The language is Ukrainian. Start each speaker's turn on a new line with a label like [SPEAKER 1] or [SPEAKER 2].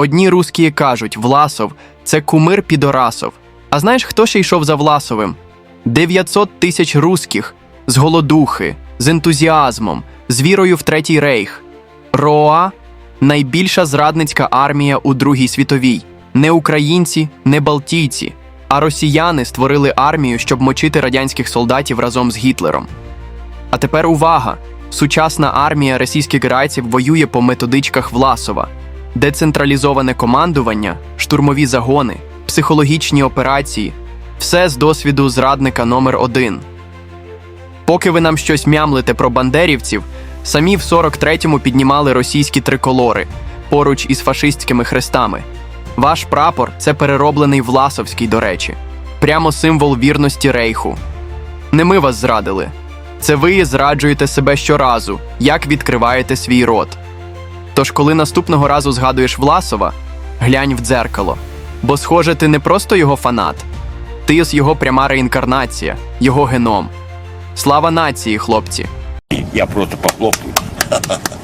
[SPEAKER 1] Одні русські кажуть, Власов це кумир підорасов. А знаєш, хто ще йшов за Власовим? 900 тисяч русських з голодухи, з ентузіазмом, з вірою в Третій рейх. РОА найбільша зрадницька армія у Другій світовій. Не українці, не балтійці, а росіяни створили армію, щоб мочити радянських солдатів разом з Гітлером. А тепер увага! Сучасна армія російських грайців воює по методичках Власова, децентралізоване командування, штурмові загони, психологічні операції все з досвіду зрадника номер один. Поки ви нам щось мямлите про бандерівців, самі в 43-му піднімали російські триколори поруч із фашистськими хрестами. Ваш прапор це перероблений Власовський, до речі, прямо символ вірності рейху. Не ми вас зрадили. Це ви зраджуєте себе щоразу, як відкриваєте свій рот. Тож, коли наступного разу згадуєш Власова, глянь в дзеркало. Бо, схоже, ти не просто його фанат, ти його пряма реінкарнація, його геном. Слава нації, хлопці!
[SPEAKER 2] Я просто похлопаю.